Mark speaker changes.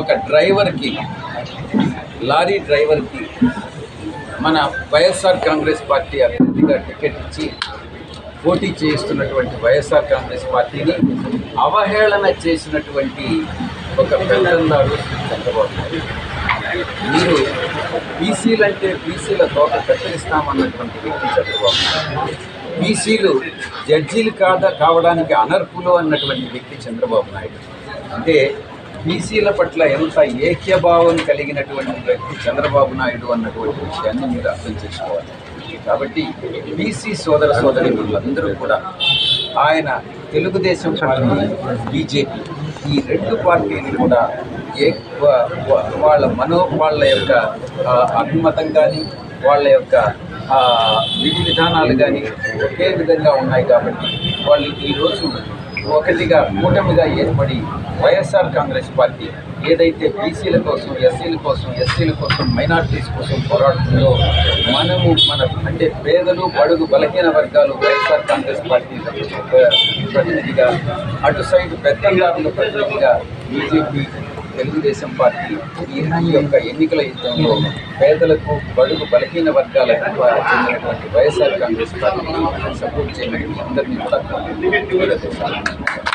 Speaker 1: ఒక డ్రైవర్కి లారీ డ్రైవర్కి మన వైఎస్ఆర్ కాంగ్రెస్ పార్టీ అభ్యర్థిగా టికెట్ ఇచ్చి పోటీ చేస్తున్నటువంటి వైఎస్ఆర్ కాంగ్రెస్ పార్టీని అవహేళన చేసినటువంటి ఒక పెద్దన్నారు చంద్రబాబు నాయుడు. మీరు బీసీలంటే బీసీల తోట కత్తిరిస్తామన్నటువంటి వ్యక్తి చంద్రబాబు నాయుడు. బీసీలు జడ్జీలు కాదా కావడానికి అనర్హులు అన్నటువంటి వ్యక్తి చంద్రబాబు నాయుడు. అంటే బీసీల పట్ల ఎంత ఏక్యభావం కలిగినటువంటి వ్యక్తి చంద్రబాబు నాయుడు అన్నటువంటి విషయాన్ని మీరు అర్థం చేసుకోవాలి. కాబట్టి బీసీ సోదర సోదరి అందరూ కూడా ఆయన తెలుగుదేశం పార్టీ బీజేపీ ఈ రెండు పార్టీలు కూడా ఏ వాళ్ళ మనో వాళ్ళ యొక్క అభిమతం కానీ వాళ్ళ యొక్క విధి విధానాలు కానీ ఒకే విధంగా ఉన్నాయి కాబట్టి వాళ్ళు ఈరోజు ఒకటిగా కూటమిగా ఏర్పడి వైఎస్ఆర్ కాంగ్రెస్ పార్టీ ఏదైతే బీసీల కోసం ఎస్సీల కోసం ఎస్సీల కోసం మైనార్టీస్ కోసం పోరాడుతుందో మనము మన అంటే పేదలు బడుగు బలహీన వర్గాలు వైఎస్ఆర్ కాంగ్రెస్ పార్టీ ప్రతినిధిగా అటు సైడ్ పెత్తందారుల ప్రతినిధిగా బీజేపీ తెలుగుదేశం పార్టీ ఈ యొక్క ఎన్నికల యుద్ధంలో పేదలకు బడుగు బలహీన వర్గాలకు చెందినటువంటి వైఎస్ఆర్ కాంగ్రెస్ పార్టీని సపోర్ట్ చేయమని అందరినీ కూడా